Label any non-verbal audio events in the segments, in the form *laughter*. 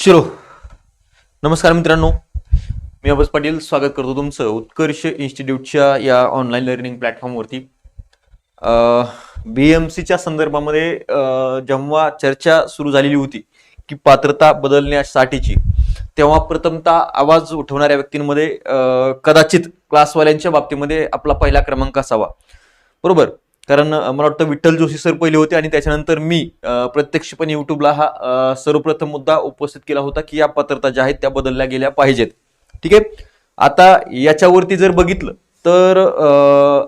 शिरो. नमस्कार मित्रांनो. मी अबस पाटील स्वागत करतो तुमचं उत्कर्ष इन्स्टिट्यूटच्या या ऑनलाईन लर्निंग प्लॅटफॉर्मवरती बी एम सीच्या संदर्भामध्ये जेव्हा चर्चा सुरू झालेली होती की पात्रता बदलण्यासाठीची तेव्हा प्रथमतः आवाज उठवणाऱ्या व्यक्तींमध्ये कदाचित क्लासवाल्यांच्या बाबतीमध्ये आपला पहिला क्रमांक असावा. बरोबर? कारण मला वाटतं विठ्ठल जोशी सर पहिले होते आणि त्याच्यानंतर मी प्रत्यक्षपणे युट्यूबला हा सर्वप्रथम मुद्दा उपस्थित केला होता की या पात्रता ज्या आहेत त्या बदलल्या गेल्या पाहिजेत. ठीक आहे? आता याच्यावरती जर बघितलं तर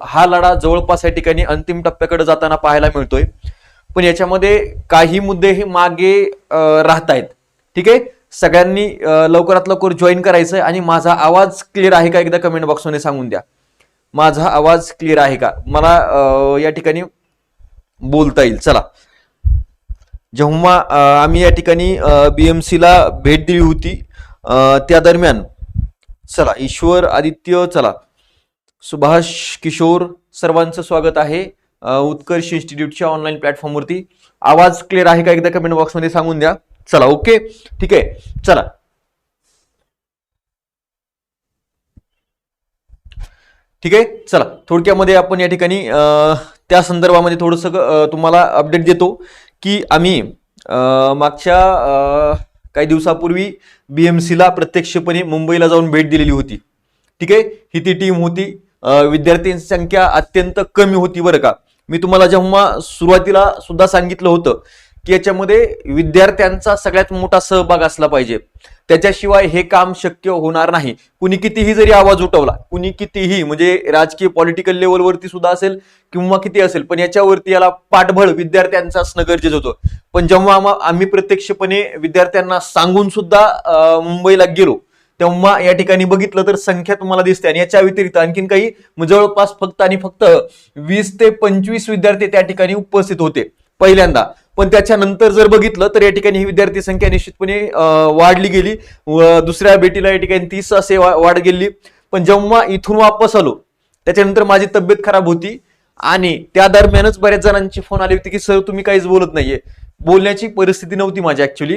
हा लढा जवळपास या ठिकाणी अंतिम टप्प्याकडे जाताना पाहायला मिळतोय. पण याच्यामध्ये काही मुद्दे हे मागे राहत आहेत. ठीक आहे? सगळ्यांनी लवकरात लवकर जॉईन करायचं आणि माझा आवाज क्लिअर आहे का एकदा कमेंट बॉक्समध्ये सांगून द्या. माझा आवाज क्लिअर आहे का? मला या ठिकाणी बोलता येईल. चला. जेव्हा आम्ही या ठिकाणी बी एम सीला भेट दिली होती त्या दरम्यान चला ईश्वर आदित्य चला. सुभाष किशोर सर्वांचं स्वागत आहे उत्कर्ष इन्स्टिट्यूटच्या ऑनलाईन प्लॅटफॉर्मवरती आवाज क्लिअर आहे का एकदा कमेंट बॉक्समध्ये सांगून द्या. चला ओके ठीक आहे. चला. ठीक आहे? चला थोडक्यामध्ये आपण या ठिकाणी त्या संदर्भामध्ये थोडंसं तुम्हाला अपडेट देतो की आम्ही मागच्या काही दिवसापूर्वी बीएमसीला प्रत्यक्षपणे मुंबईला जाऊन भेट दिलेली होती. ठीक आहे? ही ती टीम होती. विद्यार्थ्यांची संख्या अत्यंत कमी होती बरं का. मी तुम्हाला जेव्हा सुरुवातीला सुद्धा सांगितलं होतं की याच्यामध्ये विद्यार्थ्यांचा सगळ्यात मोठा सहभाग असला पाहिजे. त्याच्याशिवाय हे काम शक्य होणार नाही. कुणी कितीही जरी आवाज उठवला कुणी कितीही म्हणजे राजकीय पॉलिटिकल लेवलवरती सुद्धा असेल किंवा किती असेल पण याच्यावरती याला पाठबळ विद्यार्थ्यांचं असणं गरजेचं होतं. पण जेव्हा आम्हा- आम्ही प्रत्यक्षपणे विद्यार्थ्यांना सांगून सुद्धा मुंबईला गेलो तेव्हा या ठिकाणी बघितलं तर संख्या तुम्हाला दिसते. आणि याच्या व्यतिरिक्त आणखीन काही जवळपास फक्त आणि फक्त वीस ते पंचवीस विद्यार्थी त्या ठिकाणी उपस्थित होते. पहिल्यांदा पण त्याच्यानंतर जर बघितलं तर या ठिकाणी ही विद्यार्थी संख्या निश्चितपणे वाढली गेली. व दुसऱ्या भेटीला या ठिकाणी तीस असे वाढ गेली. पण जेव्हा इथून वापस आलो त्याच्यानंतर माझी तब्येत खराब होती. आणि त्या दरम्यानच बऱ्याच जणांची फोन आले होते की सर तुम्ही काहीच बोलत नाहीये. बोलण्याची परिस्थिती नव्हती माझी ऍक्च्युली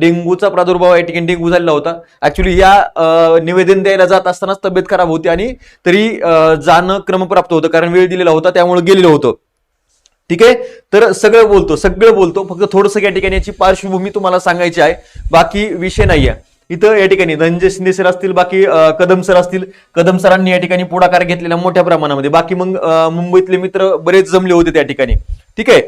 डेंग्यूचा प्रादुर्भाव या ठिकाणी डेंग्यू झालेला होता. ऍक्च्युली या निवेदन द्यायला जात असतानाच तब्येत खराब होती आणि तरी जाणं क्रमप्राप्त होतं कारण वेळ दिलेला होता त्यामुळे गेलेलं होतं. ठीक आहे? तर सगळं बोलतो सगळं बोलतो. फक्त थोडंसं या ठिकाणी याची पार्श्वभूमी तुम्हाला सांगायची आहे. बाकी विषय नाहीये. इथं या ठिकाणी धनंजय शिंदे सर असतील बाकी कदम सर असतील. कदम सरांनी या ठिकाणी पुढाकार घेतलेला मोठ्या प्रमाणामध्ये. बाकी मग मुंबईतले मित्र बरेच जमले होते त्या ठिकाणी. ठीक आहे?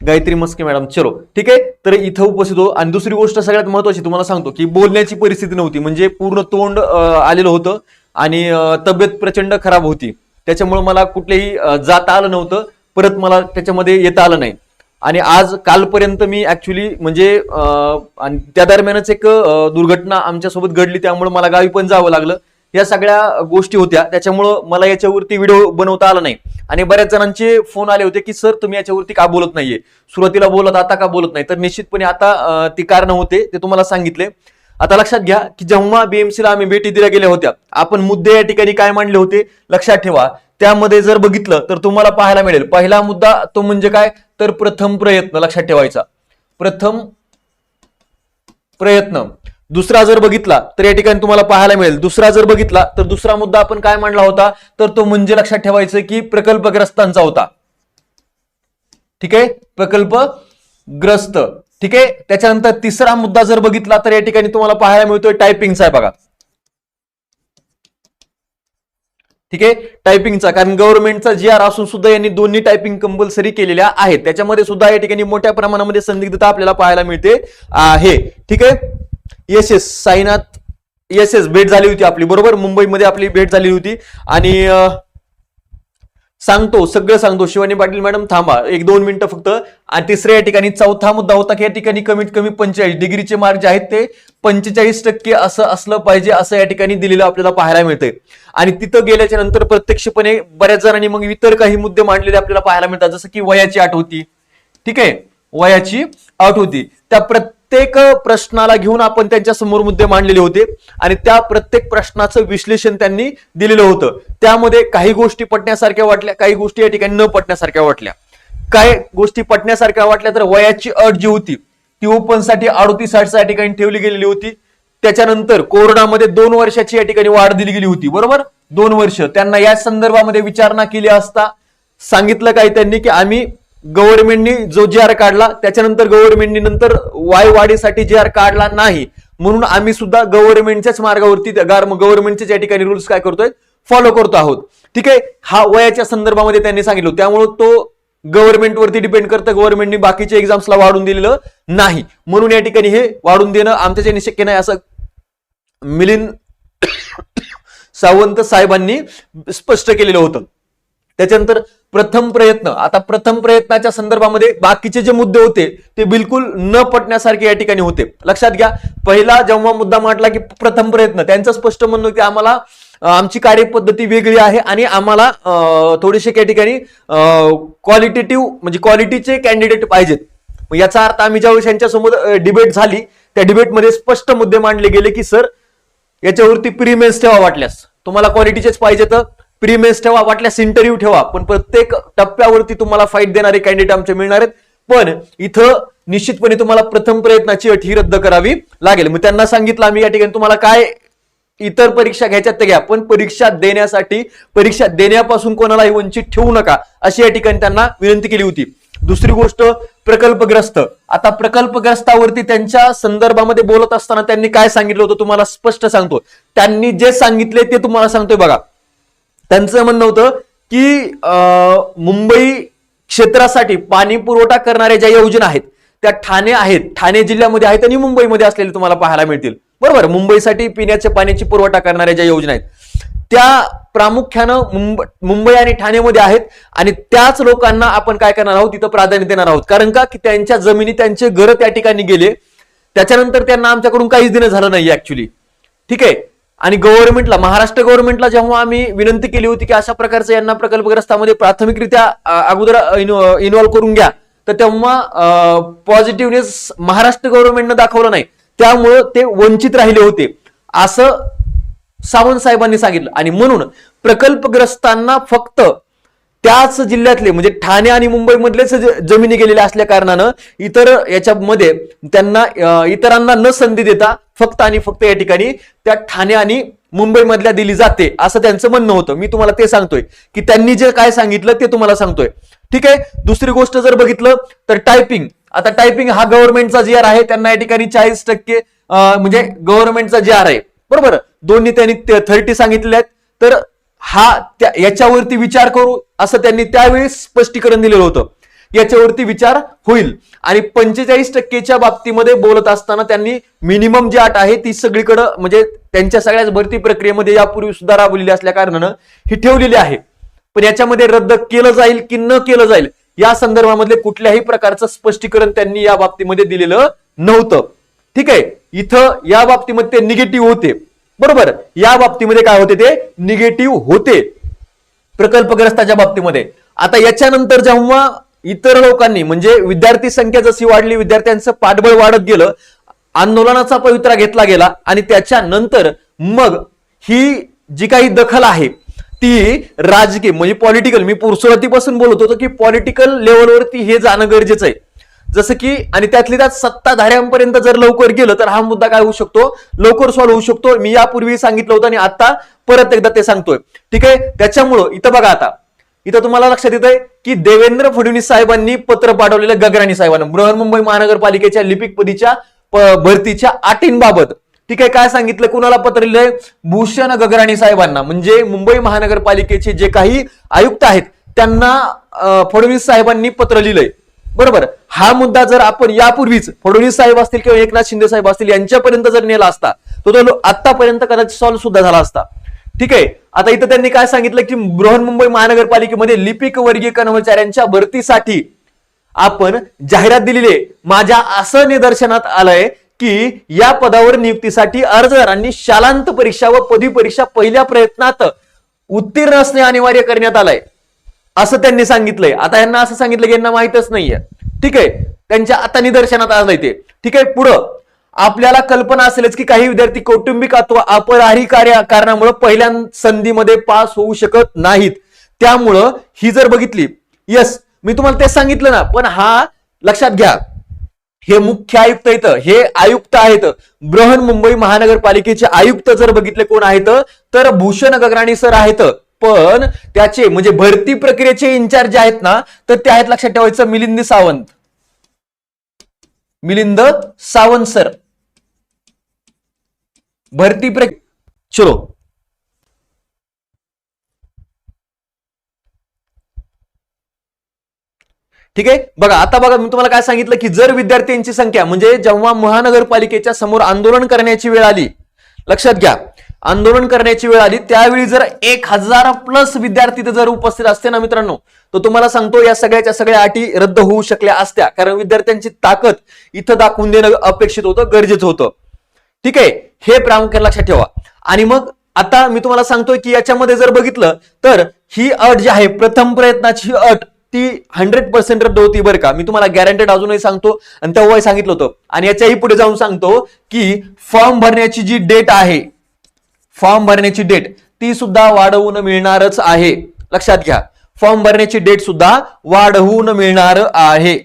गायत्री मस्के मॅडम चलो. ठीक आहे? तर इथं उपस्थित हो आणि दुसरी गोष्ट सगळ्यात महत्वाची तुम्हाला सांगतो की बोलण्याची परिस्थिती नव्हती. म्हणजे पूर्ण तोंड आलेलं होतं. आणि तब्येत प्रचंड खराब होती. त्याच्यामुळं मला कुठलेही जाता आलं नव्हतं. परत मला त्याच्यामध्ये येता आलं नाही. आणि आज कालपर्यंत मी ऍक्च्युली म्हणजे आणि त्या दरम्यानच एक दुर्घटना आमच्यासोबत घडली. त्यामुळे मला गावी पण जावं लागलं. या सगळ्या गोष्टी होत्या. त्याच्यामुळं मला याच्यावरती व्हिडिओ बनवता आला नाही. आणि बऱ्याच जणांचे फोन आले होते की सर तुम्ही याच्यावरती का बोलत नाहीये? सुरुवातीला बोलत आता का बोलत नाही? तर निश्चितपणे आता ती कारण होते ते तुम्हाला सांगितले. आता लक्षात घ्या की जेव्हा बीएमसीला आम्ही भेटी दिल्या गेल्या होत्या आपण मुद्दे या ठिकाणी काय मांडले होते? लक्षात ठेवा. त्यामध्ये जर बघितलं तर तुम्हाला पाहायला मिळेल. पहिला मुद्दा तो म्हणजे काय? तर प्रथम प्रयत्न लक्षात ठेवायचा. प्रथम प्रयत्न. दुसरा जर बघितला तर या ठिकाणी तुम्हाला पाहायला मिळेल. दुसरा जर बघितला तर दुसरा मुद्दा आपण काय मांडला होता? तर तो म्हणजे लक्षात ठेवायचं की प्रकल्पग्रस्तांचा होता. ठीक आहे? प्रकल्पग्रस्त. ठीक आहे? त्याच्यानंतर तिसरा मुद्दा जर बघितला तर या ठिकाणी तुम्हाला पाहायला मिळतोय टायपिंगचा आहे बघा. ठीक आहे? टायपिंगचा कारण गव्हर्नमेंटचा जी आर असून सुद्धा यांनी दोन्ही टायपिंग कंपल्सरी केलेल्या आहेत. त्याच्यामध्ये सुद्धा या ठिकाणी मोठ्या प्रमाणामध्ये संदिग्धता आपल्याला पाहायला मिळते आहे ठीक आहे? Yes yes Sainath yes yes भेट झाली होती आपली बरोबर? मुंबईमध्ये आपली भेट झाली होती. आणि सांगतो सगळं सांगतो. शिवानी पाटील मॅडम थांबा. एक दोन मिनिटं फक्त. आणि तिसऱ्या या ठिकाणी चौथा मुद्दा होता की या ठिकाणी कमीत कमी पंचेचाळीस डिग्रीचे मार्क जे आहेत ते पंचेचाळीस टक्के असं असलं पाहिजे असं या ठिकाणी दिलेलं आपल्याला पाहायला मिळतंय. आणि तिथं गेल्याच्यानंतर प्रत्यक्षपणे बऱ्याच जणांनी मग इतर काही मुद्दे मांडलेले आपल्याला पाहायला मिळतात. जसं की वयाची आठ होती. ठीक आहे? वयाची आठ होती. त्या प्रत्येक प्रत्येक प्रश्नाला घेऊन आपण त्यांच्यासमोर मुद्दे मांडलेले होते आणि त्या प्रत्येक प्रश्नाचं विश्लेषण त्यांनी दिलेलं होतं. त्यामध्ये काही गोष्टी पटण्यासारख्या वाटल्या काही गोष्टी या ठिकाणी न पटण्यासारख्या वाटल्या. काय गोष्टी पटण्यासारख्या वाटल्या तर वयाची अट जी होती ती ओपनसाठी अडोतीस साठ या ठिकाणी ठेवली गेलेली होती. त्याच्यानंतर कोरोनामध्ये दोन वर्षाची या ठिकाणी वाढ दिली गेली होती बरोबर? दोन वर्ष. त्यांना या संदर्भामध्ये विचारणा केली असता सांगितलं काय त्यांनी की आम्ही गव्हर्नमेंटनी जो जे आर काढला त्याच्यानंतर गव्हर्नमेंटनी नंतर वाय वाढीसाठी जे आर काढला नाही. म्हणून आम्ही सुद्धा गव्हर्नमेंटच्याच मार्गावरती गव्हर्नमेंटचे या ठिकाणी रूल्स काय करतोय? फॉलो करतो आहोत. ठीक आहे? हा वयाच्या संदर्भामध्ये त्यांनी सांगितलं. त्यामुळे तो गव्हर्नमेंटवरती डिपेंड करतं. गव्हर्नमेंटनी बाकीच्या एक्झाम्सला वाढून दिलेलं नाही. म्हणून या ठिकाणी हे वाढून देणं आमच्याच्याने शक्य नाही असं मिलिंद *coughs* सावंत साहेबांनी स्पष्ट केलेलं होतं. त्याच्यानंतर प्रथम प्रयत्न आता प्रथम प्रयत्नाच्या संदर्भामध्ये बाकीचे जे मुद्दे होते ते बिलकुल न पटण्यासारखे या ठिकाणी होते. लक्षात घ्या पहिला जेव्हा मुद्दा मांडला की प्रथम प्रयत्न त्यांचं स्पष्ट म्हणणं की आम्हाला आमची कार्यपद्धती वेगळी आहे आणि आम्हाला थोडेसे या ठिकाणी क्वालिटेटिव्ह म्हणजे क्वालिटीचे कॅन्डिडेट पाहिजेत. याचा अर्थ आम्ही ज्यावेळेस यांच्यासमोर डिबेट झाली त्या डिबेटमध्ये स्पष्ट मुद्दे मांडले गेले की सर याच्यावरती प्रीमेन्स ठेवा वाटल्यास. तुम्हाला क्वालिटीचेच पाहिजे तर प्रीमेस ठेवा वाटल्यास इंटरव्ह्यू ठेवा. पण प्रत्येक टप्प्यावरती तुम्हाला फाईट देणारे कॅन्डिडेट आमचे मिळणार आहेत. पण इथं निश्चितपणे तुम्हाला प्रथम प्रयत्नाची अट ही रद्द करावी लागेल. मग त्यांना सांगितलं आम्ही या ठिकाणी. तुम्हाला काय इतर परीक्षा घ्यायच्यात ते घ्या. पण परीक्षा देण्यासाठी परीक्षा देण्यापासून कोणालाही वंचित ठेवू नका अशी या ठिकाणी त्यांना विनंती केली होती. दुसरी गोष्ट प्रकल्पग्रस्त. आता प्रकल्पग्रस्तावरती त्यांच्या संदर्भामध्ये बोलत असताना त्यांनी काय सांगितलं होतं तुम्हाला स्पष्ट सांगतो. त्यांनी जे सांगितले ते तुम्हाला सांगतोय बघा. त्यांचं म्हणणं होतं की मुंबई क्षेत्रासाठी पाणी पुरवठा करणाऱ्या ज्या योजना आहेत त्या ठाणे आहेत ठाणे जिल्ह्यामध्ये आहेत आणि मुंबईमध्ये असलेले तुम्हाला पाहायला मिळतील. बरोबर मुंबईसाठी पिण्याच्या पाण्याची पुरवठा करणाऱ्या ज्या योजना आहेत त्या प्रामुख्यानं मुंबई मुंबई आणि ठाणेमध्ये आहेत आणि त्याच लोकांना आपण काय करणार आहोत तिथं प्राधान्य देणार आहोत. कारण का? की त्यांच्या जमिनी त्यांचे घर त्या ठिकाणी गेले. त्याच्यानंतर त्यांना आमच्याकडून काहीच देणं झालं नाही ऍक्च्युली ठीक आहे? आणि गव्हर्नमेंटला महाराष्ट्र गव्हर्नमेंटला जेव्हा आम्ही विनंती केली होती की अशा प्रकारचं यांना प्रकल्पग्रस्तामध्ये प्राथमिकरित्या अगोदर इन्व्हॉल्व्ह करून घ्या तर तेव्हा पॉझिटिव्हनेस महाराष्ट्र गव्हर्नमेंटनं दाखवलं नाही. त्यामुळं ते वंचित राहिले होते. असं सावंत साहेबांनी सांगितलं. आणि म्हणून प्रकल्पग्रस्तांना फक्त त्याच जिल्ह्यातले म्हणजे ठाणे आणि मुंबईमधलेच जमिनी गेलेल्या असल्या कारणानं इतर याच्यामध्ये त्यांना इतरांना न संधी देता फक्त आणि फक्त या ठिकाणी त्या ठाणे आणि मुंबईमधल्या दिली जाते असं त्यांचं म्हणणं होतं. मी तुम्हाला ते सांगतोय. की त्यांनी जे काय सांगितलं ते तुम्हाला सांगतोय. ठीक आहे? दुसरी गोष्ट जर बघितलं तर टायपिंग आता टायपिंग हा गव्हर्नमेंटचा जी आर आहे. त्यांना या ठिकाणी चाळीस टक्के म्हणजे गव्हर्नमेंटचा जी आर आहे. बरोबर? दोन्ही त्यांनी थर्टी सांगितले आहेत. तर हा त्या याच्यावरती विचार करू असं त्यांनी त्यावेळी स्पष्टीकरण दिलेलं होतं. याच्यावरती विचार होईल. आणि पंचेचाळीस टक्केच्या बाबतीमध्ये बोलत असताना त्यांनी मिनिमम जी अट आहे ती सगळीकडं म्हणजे त्यांच्या सगळ्याच भरती प्रक्रियेमध्ये यापूर्वी सुद्धा राबवलेली असल्या कारणानं ही ठेवलेली आहे. पण याच्यामध्ये रद्द केलं जाईल की न केलं जाईल या संदर्भामधले कुठल्याही प्रकारचं स्पष्टीकरण त्यांनी या बाबतीमध्ये दिलेलं नव्हतं. ठीक आहे? इथं या बाबतीमध्ये ते निगेटिव्ह होते. बरोबर. या बाबतीमध्ये काय होते ते? निगेटिव्ह होते. प्रकल्पग्रस्ताच्या बाबतीमध्ये. आता याच्यानंतर जेव्हा इतर लोकांनी म्हणजे विद्यार्थी संख्या जशी वाढली विद्यार्थ्यांचं पाठबळ वाढत गेलं आंदोलनाचा पवित्रा घेतला गेला आणि त्याच्यानंतर मग ही जी काही दखल आहे ती राजकीय म्हणजे पॉलिटिकल मी सुरुवातीपासून बोलत होतो की पॉलिटिकल लेवलवरती हे जाणं गरजेचं आहे. जसं की आणि त्यातली त्यात सत्ताधाऱ्यांपर्यंत जर लवकर गेलं तर हा मुद्दा काय होऊ शकतो? लवकर सॉल्व्ह होऊ शकतो. मी यापूर्वी सांगितलं होतं आणि आता परत एकदा ते सांगतोय. ठीक आहे? त्याच्यामुळं इथं बघा आता. इथं तुम्हाला लक्षात येत आहे की देवेंद्र फडणवीस साहेबांनी पत्र पाठवलेलं गगराणी साहेबांना बृहन्मुंबई महानगरपालिकेच्या लिपिकपदीच्या भरतीच्या अटींबाबत ठीक आहे? काय सांगितलं? कुणाला पत्र लिहिलंय? भूषण गगराणी साहेबांना. म्हणजे मुंबई महानगरपालिकेचे जे काही आयुक्त आहेत त्यांना फडणवीस साहेबांनी पत्र लिहिलंय. बरोबर. हा मुद्दा जर आपण यापूर्वीच फडणवीस साहेब असतील किंवा एकनाथ शिंदे साहेब असतील यांच्यापर्यंत जर नेला असता तो तो आतापर्यंत कदाचित सॉल्व्ह सुद्धा झाला असता. ठीक आहे? आता इथं त्यांनी काय सांगितलं की बृहन्मुंबई महानगरपालिकेमध्ये लिपिक वर्गीय कर्मचाऱ्यांच्या भरतीसाठी आपण जाहिरात दिलेली आहे. माझ्या असं निदर्शनात आलंय की या पदावर नियुक्तीसाठी अर्जदारांनी शालांत परीक्षा व पदवी परीक्षा पहिल्या प्रयत्नात उत्तीर्ण असणे अनिवार्य करण्यात आलंय. असं त्यांनी सांगितलंय. आता यांना असं सांगितलं की यांना माहितच नाहीये. ठीक आहे? त्यांच्या आता निदर्शनात आलंय ते. ठीक आहे? पुढं आपल्याला कल्पना असेलच की काही विद्यार्थी कौटुंबिक अथवा अपराही कार्य कारणामुळे पहिल्या संधीमध्ये पास होऊ शकत नाहीत. त्यामुळं ही जर बघितली यस मी तुम्हाला ते सांगितलं ना पण हा लक्षात घ्या. हे मुख्य आयुक्त आहेत. हे आयुक्त आहेत. बृहन मुंबई महानगरपालिकेचे आयुक्त जर बघितले कोण आहेत तर भूषण गगराणी सर आहेत. पण त्याचे म्हणजे भरती प्रक्रियेचे इन्चार्ज आहेत ना तर ते आहेत लक्षात ठेवायचं मिलिंद सावंत. मिलिंद सावंत सर. भरती प्रक्रिया चलो. ठीक आहे? बघा आता बघा मी तुम्हाला काय सांगितलं की जर विद्यार्थ्यांची संख्या म्हणजे जेव्हा महानगरपालिकेच्या समोर आंदोलन करण्याची वेळ आली लक्षात घ्या. आंदोलन करण्याची वेळ आली. त्यावेळी जर एक हजार प्लस विद्यार्थी जर उपस्थित असते ना मित्रांनो तर तुम्हाला सांगतो या सगळ्याच्या सगळ्या अटी रद्द होऊ शकल्या असत्या. कारण विद्यार्थ्यांची ताकद इथं दाखवून देणं अपेक्षित होतं गरजेचं होतं. ठीक आहे? हे प्रामुख्याने लक्षात ठेवा. आणि मग आता मी तुम्हाला सांगतोय की याच्यामध्ये जर बघितलं तर ही अट जी आहे प्रथम प्रयत्नाची अट ती हंड्रेड पर्सेंट रद्द होती बरं का. मी तुम्हाला गॅरंटेड अजूनही सांगतो आणि तेव्हाही सांगितलं होतं. आणि याच्याही पुढे जाऊन सांगतो की फॉर्म भरण्याची जी डेट आहे फॉर्म भरण्याची डेट ती सुद्धा वाढवून मिळणारच आहे. लक्षात घ्या. फॉर्म भरण्याची डेट सुद्धा वाढवून मिळणार आहे.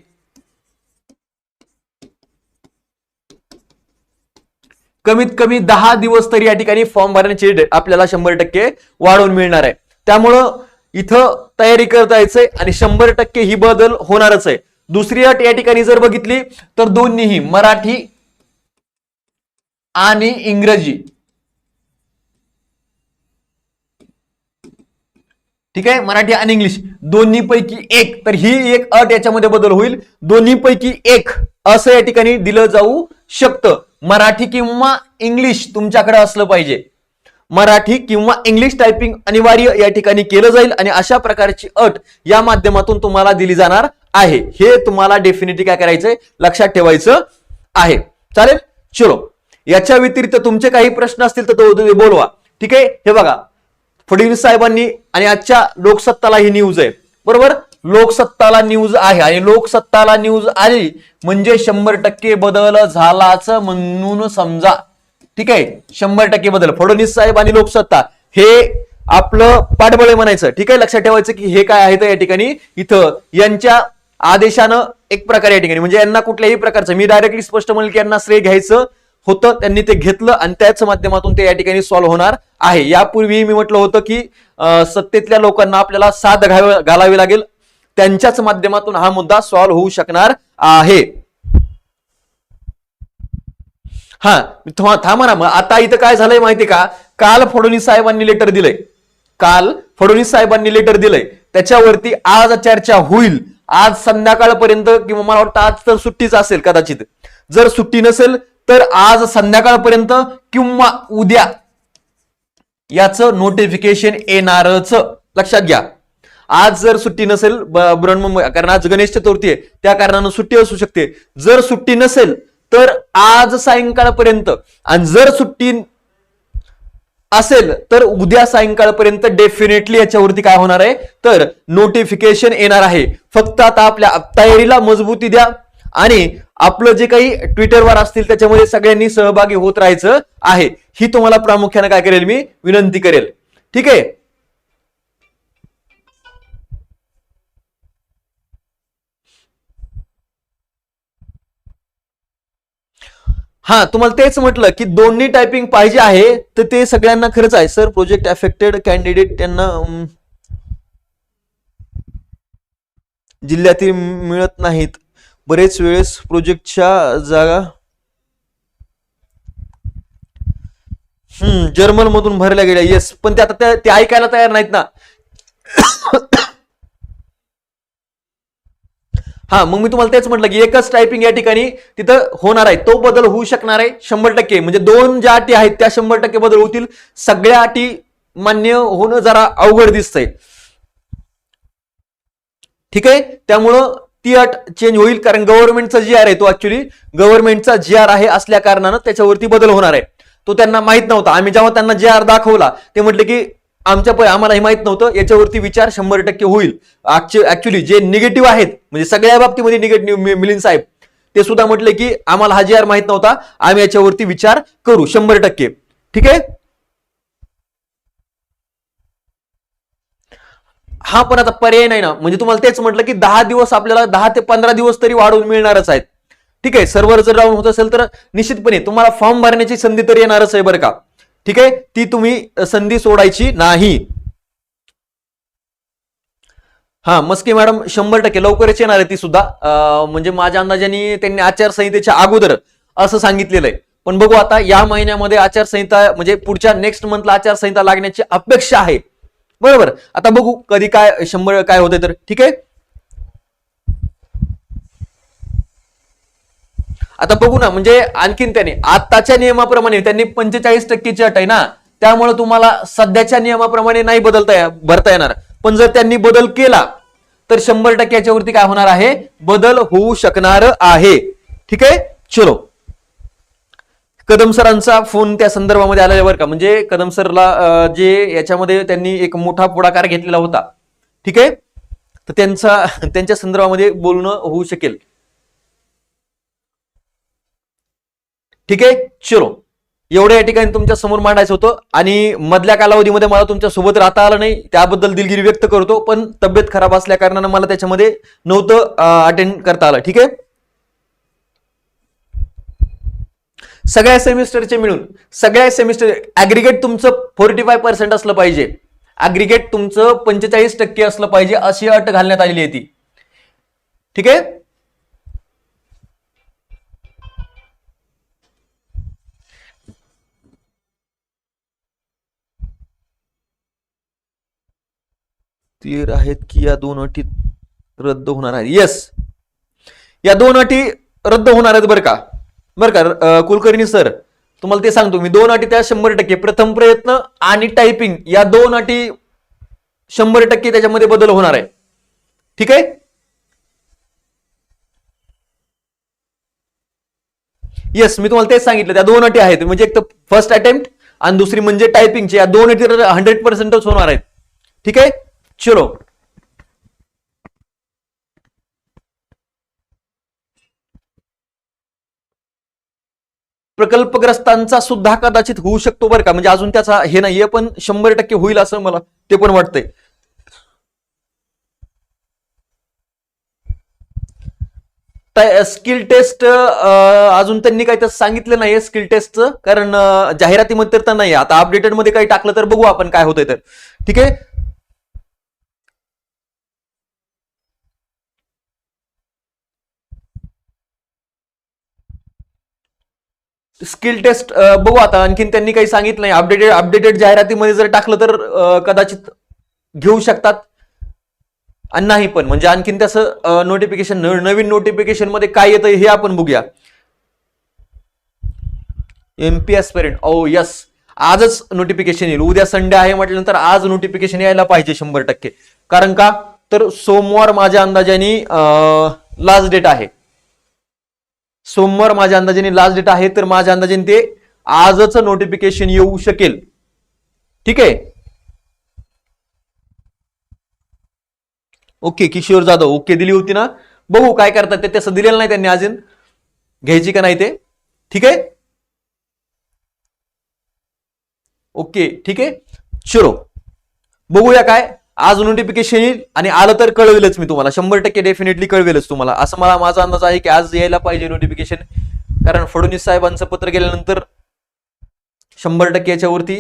कमीत कमी दहा दिवस तरी या ठिकाणी फॉर्म भरण्याची डेट आपल्याला शंभर टक्के वाढवून मिळणार आहे. त्यामुळं इथं तयारी करता यायचंय आणि शंभर टक्के ही बदल होणारच आहे. दुसरी अट या ठिकाणी जर बघितली तर दोन्हीही मराठी आणि इंग्रजी. ठीक आहे? मराठी आणि इंग्लिश. दोन्ही पैकी एक. तर ही एक अट याच्यामध्ये बदल होईल. दोन्ही पैकी एक असं या ठिकाणी दिलं जाऊ शकतं. मराठी किंवा इंग्लिश तुमच्याकडे असलं पाहिजे. मराठी किंवा इंग्लिश टायपिंग अनिवार्य या ठिकाणी केलं जाईल आणि अशा प्रकारची अट या माध्यमातून तुम्हाला दिली जाणार आहे. हे तुम्हाला डेफिनेटली काय करायचंय? लक्षात ठेवायचं आहे. चालेल? चलो. याच्या व्यतिरिक्त तुमचे काही प्रश्न असतील तर तो तुम्ही बोलवा. ठीक आहे? हे बघा. फडणवीस साहेबांनी आणि आजच्या लोकसत्ताला ही न्यूज आहे. बरोबर? लोकसत्ताला न्यूज आहे आणि लोकसत्ताला न्यूज आली म्हणजे शंभर टक्के बदल झालाच म्हणून समजा. ठीक आहे? शंभर टक्के बदल. फडणवीस साहेब आणि लोकसत्ता हे आपलं पाठबळे म्हणायचं. ठीक आहे? लक्षात ठेवायचं की हे काय आहे तर या ठिकाणी? इथं यांच्या आदेशानं एक प्रकारे या ठिकाणी. म्हणजे यांना कुठल्याही प्रकारचं. मी डायरेक्टली स्पष्ट म्हणेल की यांना श्रेय घ्यायचं होतं त्यांनी ते घेतलं आणि त्याच माध्यमातून ते या ठिकाणी सॉल्व्ह होणार आहे. यापूर्वी मी म्हटलं होतं की सत्तेतल्या लोकांना आपल्याला साथ घालावी घालावी लागेल. त्यांच्याच माध्यमातून हा मुद्दा सॉल्व्ह होऊ शकणार आहे. हा थो- थांबा ना मग. आता इथं काय झालंय माहिती का? काल फडणवीस साहेबांनी लेटर दिलंय. काल फडणवीस साहेबांनी लेटर दिलंय. त्याच्यावरती आज चर्चा होईल. आज संध्याकाळपर्यंत किंवा मला वाटतं आज तर सुट्टीच असेल कदाचित. जर सुट्टी नसेल तर आज संध्याकाळपर्यंत किंवा उद्या याचं नोटिफिकेशन येणारच. लक्षात घ्या. आज जर सुट्टी नसेल ब्रह्म कारण आज गणेश चतुर्थी आहे त्या कारणानं सुट्टी असू शकते. जर सुट्टी नसेल तर आज सायंकाळपर्यंत. आणि जर सुट्टी असेल तर उद्या सायंकाळपर्यंत डेफिनेटली याच्यावरती काय होणार आहे? तर नोटिफिकेशन येणार आहे. फक्त आता आपल्या तयारीला मजबूती द्या. आणि आपलं जे काही ट्विटरवर असतील त्याच्यामध्ये सगळ्यांनी सहभागी होत राहायचं आहे. ही तुम्हाला प्रामुख्याने काय करेल मी? विनंती करेल. ठीक आहे? हा तुम्हाला तेच म्हटलं की दोन्ही टायपिंग पाहिजे आहे तर ते सगळ्यांना खरंच आहे. सर प्रोजेक्ट अफेक्टेड कॅन्डिडेट त्यांना जिल्ह्यातील मिळत नाहीत. बरेच वेळेस प्रोजेक्टच्या जागा हम्म जर्मन मधून भरल्या गेल्या येस पण ते आता ते ऐकायला तयार नाहीत ना. हा मग मी तुम्हाला तेच म्हटलं की एकच टायपिंग या ठिकाणी तिथं होणार आहे. तो बदल होऊ शकणार आहे शंभर टक्के. म्हणजे दोन ज्या अटी आहेत त्या शंभर टक्के बदल होतील. सगळ्या अटी मान्य होणं जरा अवघड दिसतंय. ठीक आहे? त्यामुळं ती अट चेंज होईल कारण गव्हर्नमेंटचा जी आर आहे तो ऍक्च्युली गव्हर्नमेंटचा जी आर आहे असल्या कारणानं त्याच्यावरती बदल होणार आहे. तो त्यांना माहीत नव्हता. आम्ही जेव्हा त्यांना जे आर दाखवला ते म्हटले की आमच्या प- आम्हाला हे माहीत नव्हतं. याच्यावरती विचार शंभर टक्के होईल. ऍक्च्युली जे निगेटिव्ह आहेत म्हणजे सगळ्या बाबतीमध्ये निगेटिव्ह मिलिंद साहेब ते सुद्धा म्हटले की आम्हाला हा जी आर माहीत नव्हता. आम्ही याच्यावरती विचार करू शंभर टक्के. ठीक आहे? हा पण आता पर्याय नाही ना. म्हणजे तुम्हाला तेच म्हटलं की दहा दिवस आपल्याला दहा ते पंधरा दिवस तरी वाढवून मिळणारच आहेत. ठीक आहे सर्व्हर जर डाऊन होत असेल तर निश्चितपणे तुम्हाला फॉर्म भरण्याची संधी तर येणारच आहे बरं का. ठीक आहे ती तुम्ही संधी सोडायची नाही. हा मस्के मॅडम शंभर टक्के लवकरच येणार आहे ती सुद्धा. म्हणजे माझ्या अंदाजाने त्यांनी आचारसंहितेच्या अगोदर असं सांगितलेलं आहे. पण बघू आता या महिन्यामध्ये आचारसंहिता म्हणजे पुढच्या नेक्स्ट मंथला आचारसंहिता लागण्याची अपेक्षा आहे. बरोबर. आता बघू कधी काय शंभर काय होते तर. ठीक आहे? आता बघू ना म्हणजे आणखीन त्याने आताच्या नियमाप्रमाणे त्यांनी पंचेचाळीस टक्केची अट आहे ना त्यामुळे तुम्हाला सध्याच्या नियमाप्रमाणे नाही बदलता भरता येणार. पण जर त्यांनी बदल केला तर शंभर टक्क्याच्या वरती काय होणार आहे? बदल होऊ शकणार आहे. ठीक आहे? चलो. कदम सरांचा फोन त्या संदर्भामध्ये आलेला बरं का. म्हणजे कदम सरला जे याच्यामध्ये त्यांनी एक मोठा पुढाकार घेतलेला होता. ठीक आहे? तर त्यांचा त्यांच्या संदर्भामध्ये बोलणं होऊ शकेल. ठीक आहे? चलो. एवढं या ठिकाणी तुमच्यासमोर मांडायचं होतं आणि मधल्या कालावधीमध्ये मला तुमच्यासोबत राहता आलं नाही. त्याबद्दल दिलगिरी व्यक्त करतो पण तब्येत खराब असल्या कारणानं मला त्याच्यामध्ये नव्हतं अटेंड करता आलं. ठीक आहे? सगळ्या सेमिस्टरचे मिळून सगळ्या सेमिस्टर ऍग्रिगेट तुमचं फोर्टी फाय पर्सेंट असलं पाहिजे. ऍग्रिगेट तुमचं पंचेचाळीस टक्के असलं पाहिजे अशी अट घालण्यात आलेली आहे ती. ठीक आहे? स्थिर आहेत की या दोन अटी रद्द होणार आहेत? येस या दोन अटी रद्द होणार आहेत बरं का? बरं का कुलकर्णी सर तुम्हाला ते सांगतो मी दोन अटी त्या शंभर टक्के. प्रथम प्रयत्न आणि टायपिंग या दोन अटी शंभर टक्के त्याच्यामध्ये बदल होणार आहे. ठीक आहे? येस मी तुम्हाला तेच सांगितलं त्या दोन अटी आहेत. म्हणजे एक तर फर्स्ट अटेम्प्ट आणि दुसरी म्हणजे टायपिंगची या दोन अटी हंड्रेड पर्सेंटच होणार आहेत. ठीक आहे? चलो. प्रकल्पग्रस्तांचा सुद्धा कदाचित होऊ शकतो बरं का. म्हणजे अजून त्याचा हे नाहीये पण शंभर टक्के होईल असं मला ते पण वाटतंय. स्किल टेस्ट अजून त्यांनी काही तसं सांगितलं नाहीये स्किल टेस्टचं कारण जाहिरातीमध्ये तर नाही आता अपडेटेडमध्ये काही टाकलं तर बघू आपण काय होतंय तर. ठीक आहे? स्किल टेस्ट बघू आता. आणखीन त्यांनी काही सांगितलं नाही. अपडेटेड अपडेटेड जाहिरातीमध्ये जर टाकलं तर कदाचित घेऊ शकतात. आणि नाही पण म्हणजे आणखीन त्याचं नोटिफिकेशन नवीन नोटिफिकेशनमध्ये काय येतं हे आपण बघूया. एमपीएस ऍस्पिरंट ओ यस आजच नोटिफिकेशन येईल. उद्या संडे आहे म्हटल्यानंतर आज नोटिफिकेशन यायला पाहिजे शंभर टक्के. कारण का? तर सोमवार माझ्या अंदाजाने लास्ट डेट आहे. सोमवार माझ्या अंदाजाने लास्ट डेट आहे तर माझ्या अंदाजाने ते आजच नोटिफिकेशन येऊ शकेल. ठीक आहे? ओके किशोर जाधव ओके दिली होती ना? बघू काय करतात ते तसं दिलेलं नाही त्यांनी अजून. घ्यायची का नाही ते? ठीक आहे? ओके ठीक आहे? चलो बघूया काय? आज नोटिफिकेशन येईल आणि आलं तर कळवेलच मी तुम्हाला. शंभर टक्के डेफिनेटली कळवेलच तुम्हाला. असं मला माझा अंदाज आहे की आज यायला पाहिजे नोटिफिकेशन कारण फडणवीस साहेबांचं पत्र गेल्यानंतर शंभर टक्के याच्यावरती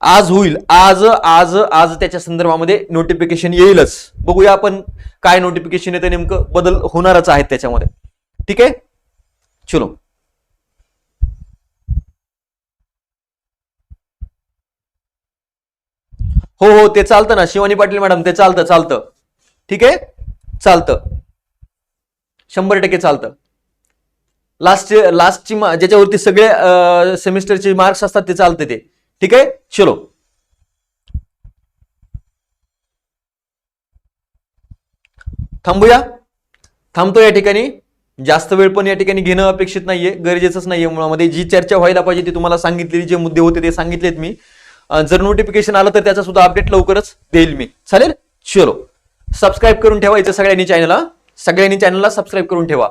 आज होईल. आज आज आज त्याच्या संदर्भामध्ये नोटिफिकेशन येईलच. बघूया आपण काय नोटिफिकेशन येते नेमकं. बदल होणारच आहेत त्याच्यामध्ये. ठीक आहे? चलो. हो हो ते चालतं ना. शिवानी पाटील मॅडम ते चालतं चालतं. ठीक आहे? चालतं. शंभर टक्के चालतं. लास्ट लास्टची ज्याच्यावरती सगळे सेमिस्टरचे मार्क्स असतात ते चालते ते. ठीक आहे? चलो. थांबूया. थांबतो या ठिकाणी. जास्त वेळ पण या ठिकाणी घेणं अपेक्षित नाहीये. गरजेचंच नाहीये मुळामध्ये. जी चर्चा व्हायला पाहिजे ती तुम्हाला सांगितलेली जे मुद्दे होते ते सांगितलेत मी. जर नोटिफिकेशन आलं तर त्याचा सुद्धा अपडेट लवकरच देईल मी. चालेल? चलो. सबस्क्राईब करून ठेवायचं सगळ्यांनी चॅनलला सगळ्यांनी चॅनलला सबस्क्राईब करून ठेवा.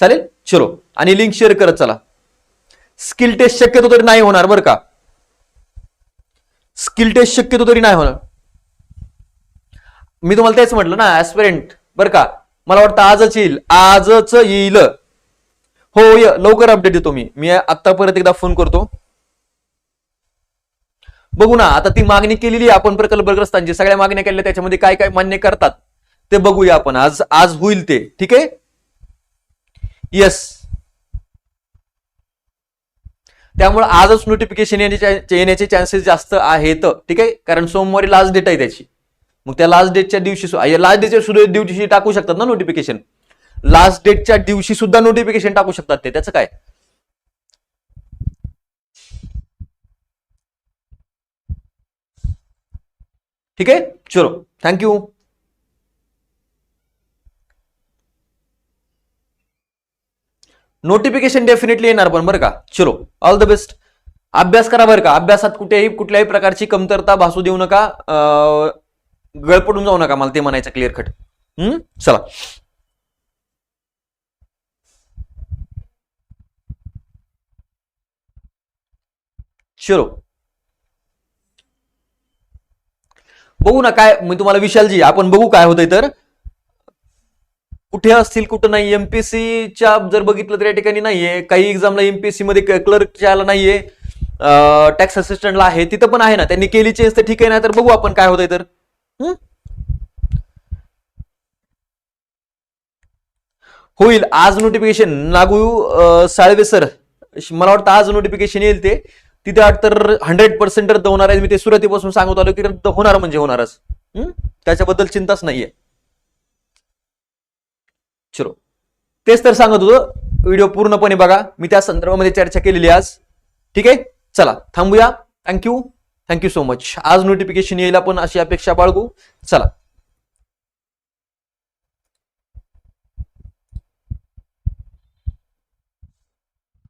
चालेल? चलो. आणि लिंक शेअर करत चला. स्किल टेस्ट शक्यतो तरी नाही होणार बरं का? स्किल टेस्ट शक्यतो तरी नाही होणार. मी तुम्हाला तेच म्हटलं ना ऍस्पिरंट बरं का? मला वाटतं आजच येईल. आजच येईल. हो य. लवकर अपडेट देतो मी. मी आत्ता परत एकदा फोन करतो. बघू ना आता ती मागणी केलेली आपण प्रकल्पग्रस्तांची सगळ्या मागण्या केल्या त्याच्यामध्ये काय काय मान्य करतात ते बघूया आपण. आज आज होईल ते ठीक आहे? येस त्यामुळे आजच नोटिफिकेशन येण्याचे येण्याचे चान्सेस जास्त आहेत ठीक आहे? कारण सोमवारी लास्ट डेट आहे त्याची. मग त्या लास्ट डेटच्या दिवशी लास्ट डेटच्या सुद्धा दिवशी टाकू शकतात ना नोटिफिकेशन लास्ट डेटच्या दिवशी सुद्धा नोटिफिकेशन टाकू शकतात ते. त्याचं काय? ठीक आहे? चलो. थँक्यू नोटिफिकेशन डेफिनेटली येणार पण बरं का? चलो. ऑल द बेस्ट अभ्यास करा बरं का? अभ्यासात कुठेही कुठल्याही प्रकारची कमतरता भासू देऊ नका. गळपडून जाऊ नका मला ते म्हणायचं क्लिअर कट हम्म? चला. चलो. बघू ना काय मी तुम्हाला विशालजी आपण बघू काय होतंय तर. कुठे असतील कुठं नाही एमपीएससी च्या जर बघितलं तर या ठिकाणी नाहीये. काही एक्झामला एमपीएससी मध्ये क्लर्कच्या नाहीये. टॅक्स असिस्टंटला आहे तिथं पण आहे ना. त्यांनी केली चेंज तर ठीक आहे ना तर बघू आपण काय होतंय तर. हम्म? होईल. आज नोटिफिकेशन लागू साळवे सर मला वाटतं आज नोटिफिकेशन येईल ते. तिथे आठ तर हंड्रेड पर्सेंट रद्द होणार आहे. मी ते सुरुवातीपासून सांगत आलो की रद्द होणार म्हणजे होणारच. त्याच्याबद्दल चिंताच नाहीये. चलो. तेच तर सांगत होतो. व्हिडिओ पूर्णपणे बघा. मी त्या संदर्भामध्ये चर्चा केलेली आज. ठीक आहे? चला थांबूया. Thank you thank you so much आज नोटिफिकेशन येईल आपण अशी अपेक्षा बाळगू. चला.